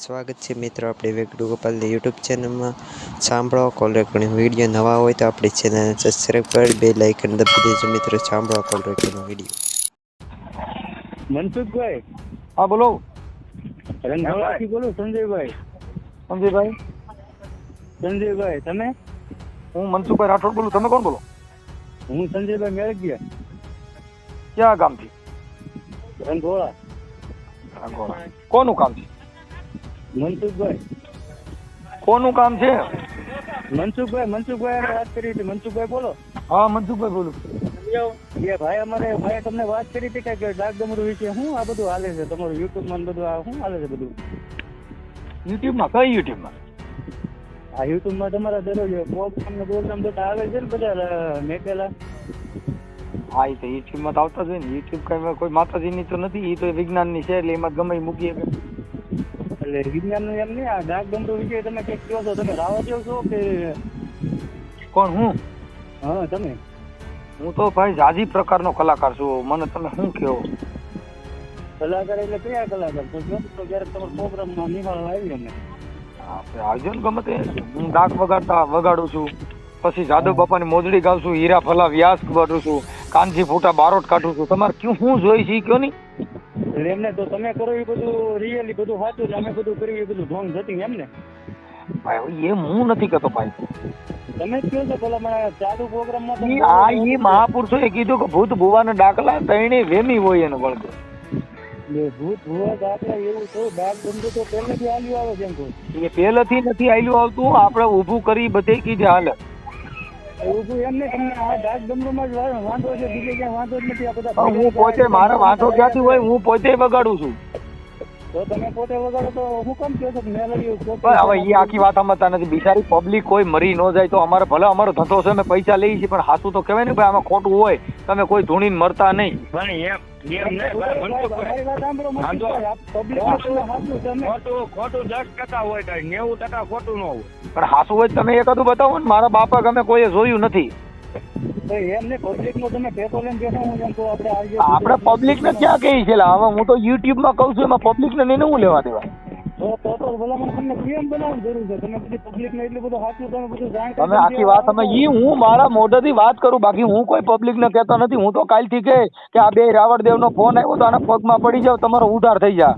સ્વાગત છે મિત્રો આપણે વેગડુ ગોપાલની યુટ્યુબ ચેનલમાં. સાંભળો કોલ રેકોર્ડિંગ. વીડિયો નવા હોય તો આપણી ચેનલને સબસ્ક્રાઈબ કરી બે લાઇકન દબી દેજો મિત્રો. સાંભળો કોલ રેકોર્ડિંગ વીડિયો. મનસુખભાઈ. હા બોલો. રંગોળાથી બોલું સંજયભાઈ. સંજયભાઈ? સંજયભાઈ તમે? હું મનસુખભાઈ રાઠોડ બોલું. તમે કોણ બોલો? હું સંજયભાઈ મેળગિયા. ક્યાં ગામથી? રંગોળા રાંગોળા. કોનું કામ છે? મનસુખભાઈ. કોનું કામ છે? મનસુખભાઈ મનસુખભાઈ વાત કરી હતી. મનસુખભાઈ બોલો. હા મનસુખભાઈ બોલું. એ ભાઈ અમારે ભાઈ તમને વાત કરી હતી કે ડાક ડમરૂ વિશે શું આ બધું હાલે છે? તમારું યુટ્યુબમાં ને બધું આ શું હાલે છે બધું? યુટ્યુબમાં? કઈ યુટ્યુબમાં? આ યુટ્યુબમાં તમારા દરરોજ પ્રોગ્રામ ને પ્રોગ્રામ બધા આવે છે ને બધા મેકેલા? હા એ તો યુટ્યુબમાં તો આવતા જ હોય ને. યુટ્યુબ કઈ કોઈ માતાજીની તો નથી એ તો વિજ્ઞાનની છે એટલે એમાં ગમે મૂકીએ. એટલે વિજ્ઞાનનું એમ નહીં આ ડાક ડમરૂ વિશે તમે કંઈક કહો છો તમે રાવા જેવ છો કે કોણ હું? હા તમે. હું તો ભાઈ જાજી પ્રકારનો કલાકાર છું મને તમે શું કહો? કલાકાર એટલે કયા કલાકાર? તો જો તો ક્યારેક તમારો પ્રોગ્રામમાં નિહાળવા આવી અમે આપણે આવજો ને ગમે તે. હું ડાક વગાડતા વગાડું છું પછી જાદવ બાપાની મોજડી ગાઉં છું હીરા ફલા વ્યાસ કરું છું કાનજી ફૂટા બારોટ કાઢું છું. તમારે ક્યું હું જોઈ છે કયો નહીં? એમને તો તમે કરો એ બધું રિયલી બધું સાચું ને અમે બધું કર્યું એ બધું ઢોંગ જતી એમને ભાઈ એ હું નથી કહેતો ભાઈ. તમે કયો કહો છો ભલા મને ચાલુ પ્રોગ્રામમાં આ આ મહાપુરુષો મહાપુરુષોએ કીધું કે ભૂત ભુવાના ડાકલા તઈને વેમી હોય એને વળગે. ભૂત ભુવા દાખલા એવું તો ડાક ધંધો તો પહેલેથી હાલ્યું આવે છે એમ કહું એ પહેલેથી નથી આયલું આવતું આપણે ઊભું કરી બધે કીધે હાલે. એવું એમ નહીં તમને આ ડાક ધંધો જ વાંધો છે બીજે ક્યાંય વાંધો જ નથી આ બધા હું પોતે મારે વાંધો ક્યાંથી હોય હું પોતે વગાડું છું. તો તમે પોતે વગાડો તો હું કેમ કહો છો કે મેલડીઓ કોપી પણ હવે એ આખી વાત સમજતા નથી. બિચારી પબ્લિક કોઈ મરી ન જાય તો અમારે ભલે અમારો ધંધો છે અમે પૈસા લઈએ છીએ પણ હાસું તો કહેવાય ને ભાઈ આમાં ખોટું હોય તમે કોઈ ધૂણીને મરતા નહીં. પણ એમ પણ હાસું હોય તમે એકાદું બતાવો ને મારા બાપા ગમે કોઈએ જોયું નથી. આપણે પબ્લિક ને ક્યાં કહી છે હવે હું તો યુટ્યુબમાં કઉ છું એમાં પબ્લિક ને નહીં હું લેવા દેવા? તમે આખી વાત તમે ઈ હું મારા મોઢેથી વાત કરું બાકી હું કોઈ પબ્લિક ને કહેતો નથી. હું તો કાલથી કહે કે આ બે રાવણદેવ નો ફોન આવ્યો તો આના પગમાં પડી જાવ તમારો ઉધાર થઈ જા.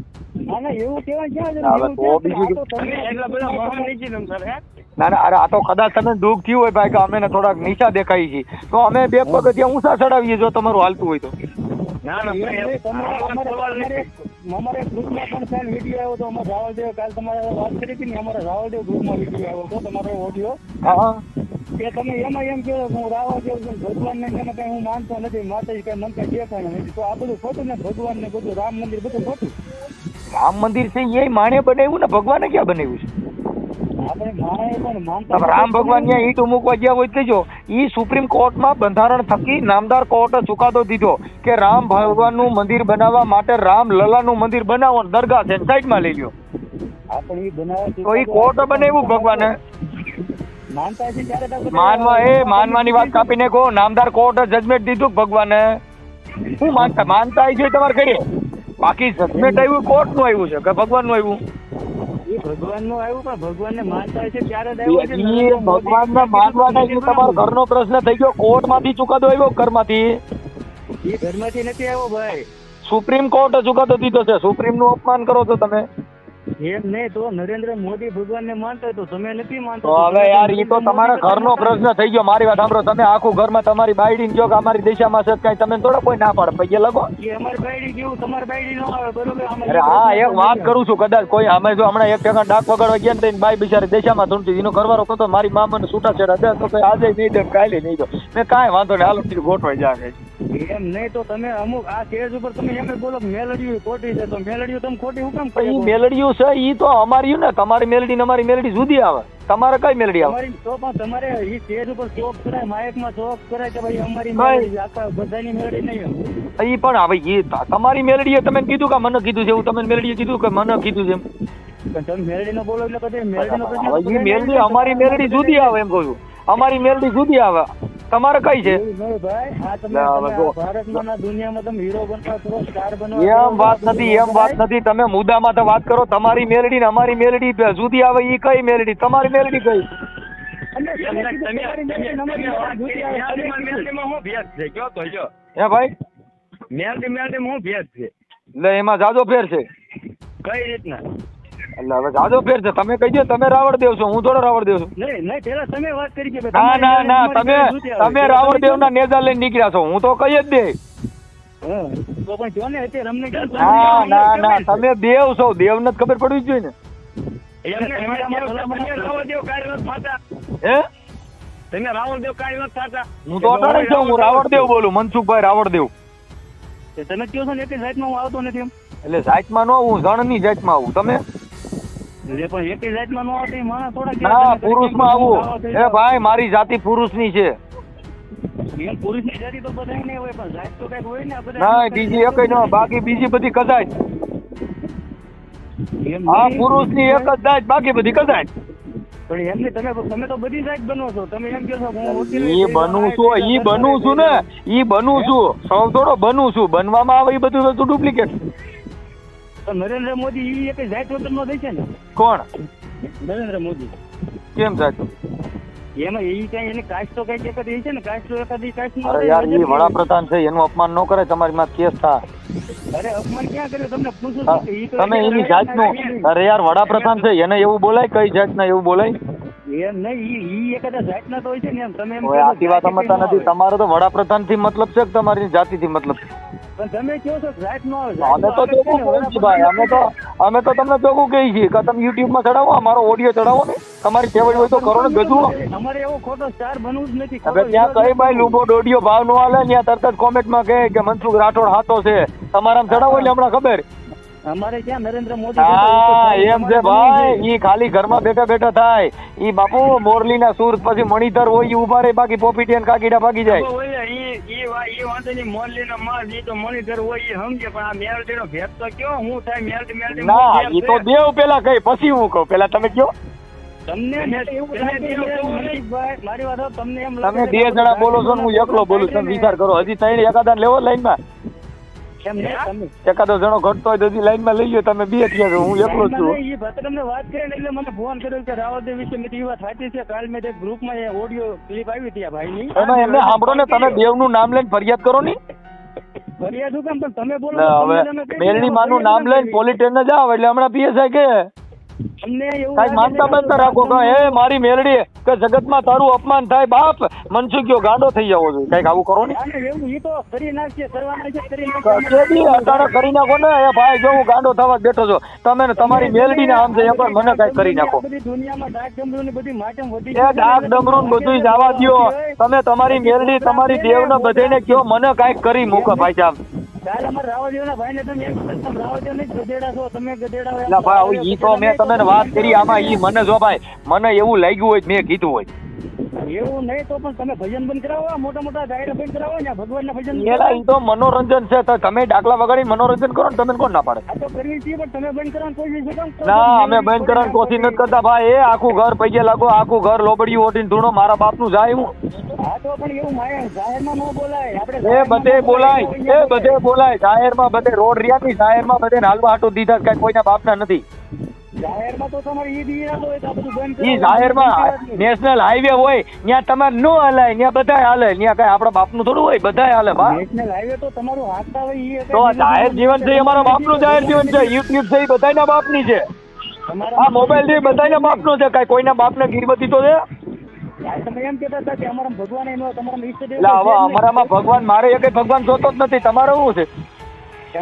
ના ના અરે આ તો કદાચ તમે દુઃખ થયું હોય ભાઈ કે અમે થોડાક નીચા દેખાય છીએ. તો અમે બે પગથિયા ઊંચા ચડાવીએ જો તમારું હાલતું હોય તો. અમારે ગ્રુપમાં પણ કાલ વીડિયો આવ્યો તો અમારે રાવલદેવ કાલ તમારે વાત કરી હતી ને અમારે રાવલદેવ ગ્રુપમાં વીડિયો આવ્યો હતો તમારો ઓડિયો કે તમે એમાં એમ કે હું રાવલદેવ છું ભગવાન ને એને કઈ હું માનતો નથી માતાજી કઈ મન કઈ દેખાય નથી. તો આ બધું ખોટું ને ભગવાન ને બધું રામ મંદિર બધું ખોટું. રામ મંદિર છે એ માણે બનાવ્યું ને ભગવાને ક્યાં બનાવ્યું છે? રામ ભગવાન ત્યાં ઈટ મૂકવા ગયા હોય કહેજો ઈ સુપ્રીમ કોર્ટમાં બંધારણ થકી નામદાર કોર્ટે ચુકાદો દીધો કે રામ ભગવાનનું મંદિર બનાવવા માટે રામ લલાનું મંદિર બનાવો દરગાહ છે સાઈડમાં લઈ લ્યો. તો ઈ કોર્ટે બનાવ્યું ભગવાને? માનવા એ માનવાની વાત કાપીને કહો નામદાર કોર્ટે જજમેન્ટ દીધું ભગવાને. શું માનતા? માનતા આવી છે તમારે કરીએ. બાકી જજમેન્ટ આવ્યું કોર્ટનું આવ્યું છે કે ભગવાનનું આવ્યું? ભગવાનનું આવ્યું પણ ભગવાન ને માનતા છે ત્યારે ભગવાન ને તમારો ઘરનો પ્રશ્ન થઈ ગયો કોર્ટમાંથી ચુકાદો આવ્યો ઘરમાંથી? એ ઘરમાંથી નથી આવ્યો ભાઈ. સુપ્રીમ કોર્ટે ચુકાદો દીધો છે સુપ્રીમનું અપમાન કરો છો તમે. એમ નહીં તો નરેન્દ્ર મોદી ભગવાન ને હોય તો તમે નથી તો હવે યાર ઈ તો તમારા ઘરનો પ્રશ્ન થઈ ગયો. મારી વાત સાંભળો. તમે આખું ઘરમાં તમારી બાયડીને કહો કે અમારી દિશામાં છે કઈ. તમે થોડો કોઈ ના પાડે. પૈયે લગો. એ અમારી બાયડી કેવું તમારી બાયડી નો આવે બરોબર? અરે હા એક વાત કરું છું. કદાચ કોઈ અમે જો હમણાં એક ટકા ડાક વગાડવા ગયા ને બાઈ બિચારી દેશામાં ધૂમતી. એનો ઘરવાળો કહો મારી મા મને છૂટા છેડા દે. તો કઈ આજે નહીં દે કાલે નહીં દો. મેં કાંઈ વાંધો નહીં. હાલો ગોઠવાઈ જાય એમ નહીં તો તમે અમુક આ સ્ટેજ ઉપર તમે એમ બોલો કે મેલડીઓ ખોટી છે તો મેલડીઓ તમે ખોટી હું કેમ કહી? મેલડીયું છે ઈ તો અમારી ને તમારી મેલડી ને અમારી મેલડી જુદી આવે. તમારે કઈ મેલડી આવે? તો પણ તમારે ઈ સ્ટેજ ઉપર ચોક કરાય માઇકમાં ચોક કરાય કે ભાઈ અમારી મેલડી આખા બધાની મેલડી નહીં ઈ પણ હવે ઈ તમારી મેલડીએ તમે કીધું કે મને કીધું છે એવું તમે મેલડીએ કીધું કે મને કીધું છે એમ. મેલડી અમારી મેલડી જુદી આવે એમ કહું અમારી મેલડી જુદી આવે. તમારે કઈ છે? એમ વાત નથી એમ વાત નથી. તમે મુદ્દામાં તો વાત કરો તમારી મેલડી ને અમારી મેલડી જુદી આવે એ કઈ મેલડી? તમારી મેલડી કઈ? મેલડી મેલડી હે ભાઈ? મેલડી મેલડીમાં શું ભેદ છે? એટલે એમાં જાજો ફેર છે. કઈ રીતના? એટલે હવે જાજો ફેર છે. તમે કહી દો તમે રાવણ દેવ છો હું થોડો રાવણ દેવ છું. નહીં નહીં પેલા તમે વાત કરી કે ના ના ના તમે. તમે રાવણ દેવ ના. નેજા લઈને નીકળ્યા છો. હું તો કહી જ દે. હા. તો પણ જો ને અત્યારે અમને કેમ ના તમે દેવ છો. દેવ ને ખબર પડવી જોઈએ ને. તમે રાવણદેવ કાર્ય નથી થતા. હે? તમે રાવણદેવ કાર્ય નથી થતા. હું તો અટાણે છું હું રાવણ બોલું મનસુખભાઈ રાવણ દેવ. તમે કહો છો ને એક જાતમાં હું આવતો નથી એમ. એટલે જાતમાં નો હું જણની જાતમાં આવું. તમે? ન ના તમે પુરુષમાં આવું. એ ભાઈ મારી જાતિ છે. તો તો હોય ને ના બીજી એક ન બાકી બીજી બધી કદાચ. એમ હા નહીં. પુરુષની એક જ જાત બાકી બધી કદાચ. પણ તમે તમે તો બધી જાત બનો છો. તમે એમ કહો છો ઈ બનું છું ઈ બનું છું ને. ઈ બનું છું. સૌ થોડો બનું છું. બનવામાં આવે એ બધું વસ્તુ ડુપ્લિકેટ. તો નરેન્દ્ર મોદી ઈ એક જાત વગર નો દે છે ને? કોણ? નરેન્દ્ર મોદી. કેમ જાત? એમાં ઈ કઈ એની કાસ્ટ તો કંઈક એકાદ છે ને? કાસ્ટ તો એકાદ કાસ્ટ અરે યાર એ વડાપ્રધાન છે એનું અપમાન ન કરે તમારી માં કેસ થાય. અરે અપમાન ક્યાં કર્યું તમને પૂછું તમે એની જાતનું અરે યાર વડાપ્રધાન છે એને એવું બોલાય? કઈ જાતના એવું બોલાય? છે છો. તમારો તો વડાપ્રધાનથી મતલબ છે તમારી જાતિ થી મતલબ તમે કહો છો જાત નો અમે તો ચોખ્ખું છીએ ભાઈ. અમે તો અમે તો તમને ચોખ્ખું કહીએ છીએ કે તમે યુટ્યુબમાં ચડાવો અમારો ઓડિયો ચડાવો ને. તમારી ફેવરેટ હોય તો કરો ને ગજવું અમારે એવો ખોટો સ્ટાર બનવું જ નથી. હવે ત્યાં કઈ ભાઈ લુબો દોડિયો ભાવ નો હાલે ત્યાં તરત જ કોમેન્ટમાં કહે કે મનસુખ રાઠોડ હાથો છે. તમારા ચડાવો એટલે હમણાં ખબર. અમારે ક્યાં નરેન્દ્ર મોદી હા એમ છે ભાઈ. ઈ ખાલી ઘરમાં બેઠા બેઠા થાય. ઈ બાપુ મોરલી ના સુર પછી મણિધર હોય ઈ ઊભા રે બાકી પોપીટીયા કાકીડા ભાગી જાય. ઈ ઈ વા- ઈ વાંધો નહીં મોરલી નો માલ ઈ તો મણિધર હોય ઈ સમજે પણ આ મેલડી નો ભેદ તો કયો? હું થાય મેલડી મેલડી ના ઈ તો દેવ પેલા કઈ પછી હું કહું. પેલા તમે કયો? તમને તમે બે જણા બોલો છો હું એકલો બોલું છું વિચાર કરો. હજી ત્રણ એકાદા લેવો લાઈનમાં એકાદો જણો ઘટતો હોય તો લાઈનમાં લઈ લો તમે બે થયા હું એકલો છું. તમને વાત કરી એટલે મને ફોન કર્યો કે રાવલદેવ વિશે મેં વાત સાચી છે. કાલ મેં એક ગ્રુપમાં એ ઓડિયો ક્લિપ આવી હતી આ ભાઈની. એમાં એમને સાંભળો ને તમે દેવનું નામ લઈને ફરિયાદ કરો ની? ફરિયાદ હું કેમ? પણ તમે બોલો હવે મેલની માનું નામ લઈને પોલીટેન જાવ એટલે હમણાં પીએસઆઈ કે. એવું માનતા રાખો કે મારી મેલડી કે જગતમાં તારું અપમાન થાય બાપ મનસુખ્યો ગાંડો થઈ જવો જોઈએ. કંઈક આવું કરો ને. એવું ઈ તો કરી નાખો ને એ ભાઈ જો હું ગાંડો થવા બેઠો છો તમે ને તમારી મેલડી ને આમ છે એ પણ મને કાંઈક કરી નાખો. બધી દુનિયામાં ડાક ડમરૂની બધી માટેમ વધી એ ડાક ડમરું ને બધું જવા દ્યો. તમે તમારી મેલડી તમારી દેવને બધાને કયો મને કંઈક કરી મૂકો ભાઈ સાહેબ હોય. ભાઈ ઈ તો મેં તમને વાત કરી, આમાં ઈ મને જો ભાઈ, મને એવું લાગ્યું હોય મેં કીધું હોય એવું નહીં તો પણ તમે ભજન બંધ કરાવો મોટા મોટા ડાયરા બંધ કરાવો ને ભગવાનના ભજન એલા ઈ તો મનોરંજન છે તો તમે ડાકલા વગાડી મનોરંજન કરો ને તમે કોણ ના પાડે? આ તો કરવી છે પણ તમે બંધ કરવાનું કોઈ ને ના અમે બંધ કરવાનું કોશિશ નથી કરતા ભાઈ એ આખું ઘર પૈયે લાગો આખું ઘર લોબડિયું ઓટીને ધૂણો મારા બાપનું જાય હું હા તો પણ એવું માયા જાહેરમાં ન બોલાય. આપણે એ બધે બોલાય એ બધે બોલાય. જાહેરમાં બધે રોડ રહ્યા ની જાહેરમાં બધે હાલવા હાટો દીધા કઈ કોઈના બાપના નથી. જાહેરમાં તો તમારે ઈ દી હોય તો બધું બંધ ઈ જાહેરમાં નેશનલ હાઈવે હોય ત્યાં તમારે નો હલાય ત્યાં બધાય હાલે. ત્યાં કઈ આપણા બાપનું થોડું હોય બધાય હાલે બા. નેશનલ હાઈવે તો તમારું હાંકતા હોય ઈ તો જાહેર જીવન છે અમારા બાપનું જાહેર જીવન છે યુટ્યુબ છે એ બધાયના બાપની છે. તમારા આ મોબાઈલ એ બધાયના બાપનો છે કઈ કોઈના બાપને ગીરબતી તો છે? ભગવાન મારે એક ભગવાન જોતો જ નથી તમારે શું છે? એ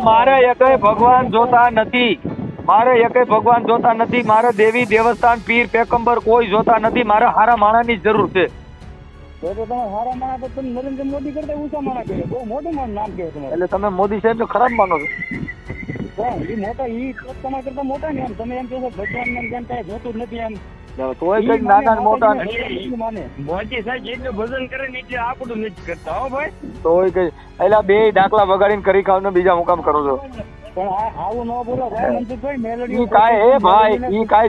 મારે એકય ભગવાન જોતા નથી. મારે એકય ભગવાન જોતા નથી. મારે દેવી દેવસ્થાન પીર પેકંબર કોઈ જોતા નથી. મારે હારા માણાની જરૂર છે. એટલે તમે મોદી સાહેબ ને ખરાબ માનો છો. મોટા ઈ તમારા કરતા મોટા ને એમ. તમે એમ કહો ભગવાન ને જેમ જોતું નથી એમ. તોય કંઈક નાના મોટા ને. માતાજીને ઈ માને. મોદી સાહેબ જેટલું ભજન કરે ને એટલે આપણું નથી કરતા હો ભાઈ. તોય કઈ એટલે બે દાખલા વગાડીને કરી ખાવ ને બીજા મુકામ કરો છો.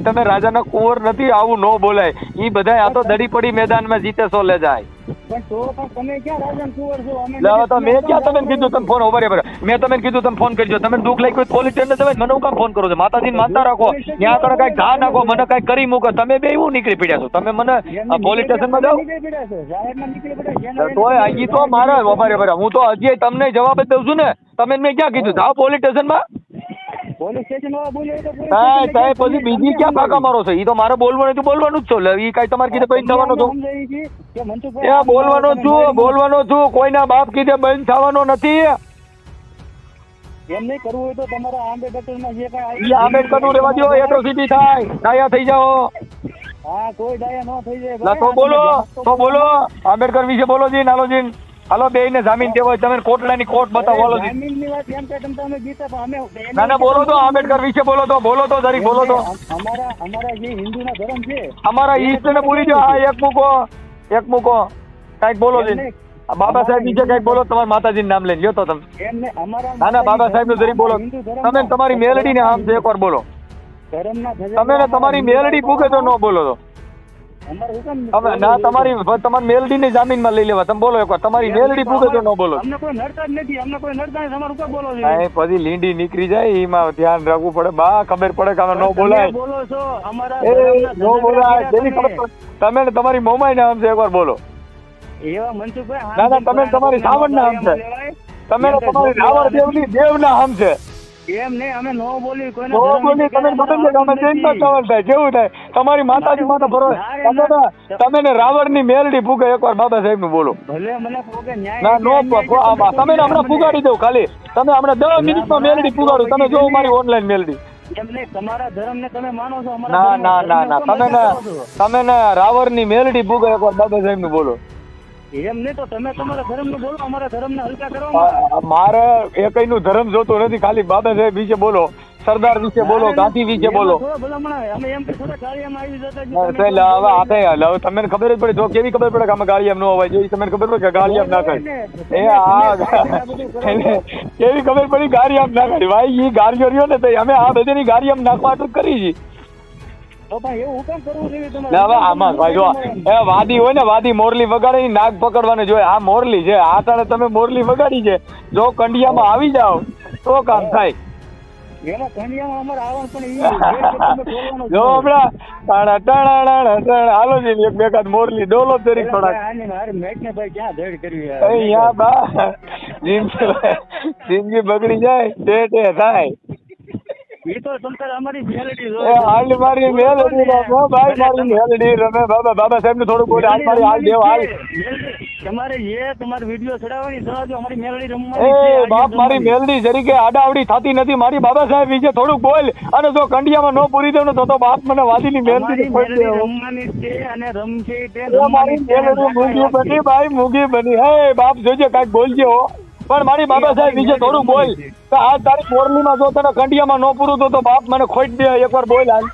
તમે રાજા ન કુંવર નથી આવું ન બોલાય. ઈ બધા આ તો દડી પડી મેદાનમાં જીતે સો લે જાય. તો તમે મેં ક્યાં તમે કીધું તમે ફોન ઊભા રહ્યો મેં તમે કીધું તમે ફોન કરજો. તમે દુઃખ લાગ્યું પોલીસ સ્ટેશન જવાય. મને હું કામ ફોન કરો છો? માતાજીને માનતા રાખો. ત્યાં આગળ કાંઈક ઘા નાખો મને કાંઈક કરી મૂકો. તમે બે એવું નીકળી પડ્યા છો? તમે મને પોલીસ સ્ટેશનમાં જાઓ. તોય હજી તો મારા ઊભા રહ્યો હું તો હજી તમને જવાબ જ દઉં છું ને. તમે મેં ક્યાં કીધું? જાઓ પોલીસ સ્ટેશનમાં પોલીસ સ્ટેશન વાળા બોલ્યો તો પોલીસ કાંઈ પછી બીજી ક્યાં ફાંકા મારો છો? ઈ તો મારે બોલવાનું તો બોલવાનું જ છો. લે ઈ કાંઈ તમારે કીધે બંધ થવાનો છો? સમજાય છે કે મનસુખભાઈ એ બોલવાનો છું? બોલવાનો છું. કોઈના બાપ કીધે બંધ થવાનો નથી. એમ નહીં કરવું હોય તો તમારા આંબેડકરમાં જે કાંઈ આંબેડકરનું રેવા દો એટ્રોસિટી થાય. ડાયા થઈ જાઓ. હા કોઈ દયા ન થઈ જાય તો બોલો. તો બોલો. આંબેડકર વિશે બોલો જી નાલો જી હાલો બે ને જામીન દેવો તમે કોટલાની કોર્ટ બતાવો અમે ના ના બોલો તો આંબેડકર વિશે બોલો તો બોલો તો જરી બોલો તો. અમારા અમારા જે ધર્મ છે અમારા ઈષ્ટ ને ભૂલી જાઓ આ એક મૂકો એક મૂકો. કંઈક બોલો જી. બાબા સાહેબ વિશે કંઈક બોલો તમારા માતાજી નામ લઈને લ્યો તો તમે. ના ના બાબા સાહેબનું જરી બોલો. તમે તમારી મેલડી ને આમ છે એકવાર બોલો. તમે તમારી મેલડી પૂગે તો ન બોલો તો. ના તમારી તમારી ને લઈ લેવા. તમે બોલો એકવાર. તમારી મેલડી પૂગે તો ન બોલો? અમને કોઈ નડતા જ નથી. અમને કોઈ નડતા નથી. તમારું બોલો છો? કાંઈ પછી લીંડી નીકળી જાય એમાં ધ્યાન રાખવું પડે. બા ખબર પડે કે આમાં ન બોલાય. તમે બોલો છો. અમારા એ બોલાય. જેની ખબર તમે. ને તમારી મોમાઈ નામ છે એકવાર બોલો. એવા મનસુખભાઈ ના, ના, તમે તમારી સાવણ ના આમ છે. તમે તમારી રાવણ દેવની દેવ ના આમ છે એમ નહીં અમે નો બોલી કોઈને તો બોલી તમે ખબર છે કે અમે ચેન્જમાં થાય કેવું થાય. તમારી માતાજી માતા ભરો તમે ને. રાવણની મેલડી ફૂગે એકવાર બાબા સાહેબનું બોલો ના નો તમે હમણાં ફુગાડી દઉં ખાલી. તમે હમણાં દસ મિનિટમાં મેલડી ફુગાડું. તમે જો મારી ઓનલાઈન મેલડી. ના ના ના ના. તમે ને. તમે ને રાવણની મેલડી ફૂગે એકવાર બાબા સાહેબનું બોલો. એમ નહીં તો તમે તમારા ધર્મનું બોલો અમારા ધર્મને હલકા કરવામાં આ- આ મારે નું ધર્મ જોતું નથી ખાલી બાબા સાહેબ વિશે બોલો સરદાર વિશે બોલો ગાંધી વિશે બોલો. ના, એટલે હવે આ થાય હવે તમને ખબર જ પડે જો કેવી ખબર પડે કે અમે ગાળી એમ ન હોય. જોઈએ તમને ખબર પડે કે ગાળી એમ ના થાય એ આ કેવી ખબર પડી ગાડી આમ ના કરી ભાઈ એ ગાડીઓ રહ્યો ને તો અમે આ બધી ગાડી આમ નાખવા કરી છે. વાદી હોય ને વાદી મોરલી વગાડે નાગ પકડવાને જોઈએ. આ મોરલી છે આ ટાણે તમે મોરલી વગાડી છે. જો કંડિયામાં આવી જાઓ તો કામ થાય. જો હમણાં હાલો છે એક બેકાદ મોરલી ડોલો તરીક થોડાક. જિંદગી બગડી જાય તે થાય. ઈ તો સંતાર અમારી reality હાલ મારી મેલડી રમે ભાઈ મારી મેલડી રમે બાબા બાબા સાહેબ ને થોડું બોલે હાલ મારી હાલ દેવ હાલ. તમારે જે તમારે વીડિયો ચડાવવાની ચડાવજો અમારી મેલડી રમવાની એ બાપ મારી મેલડી જરીકે આડાવડી થતી નથી મારી બાબા સાહેબ વિશે થોડુંક બોલ અને જો કંડિયામાં ન પૂરી દઉં ને તો તો બાપ મને વાદીની મેલડી મેલડી રમવાની છે અને રમશે તે મારી મેલડી મૂંગી બની ભાઈ મૂંગી બની. હે બાપ જોજે કાંઈક બોલજે હો. પણ મારી બાબા સાહેબ વિશે થોડું બોલ. તો આ તારી મોરલીમાં જો તને કંડિયામાં ન પૂરું તો બાપ મને ખોઈ દે એકવાર બોલ હાલ.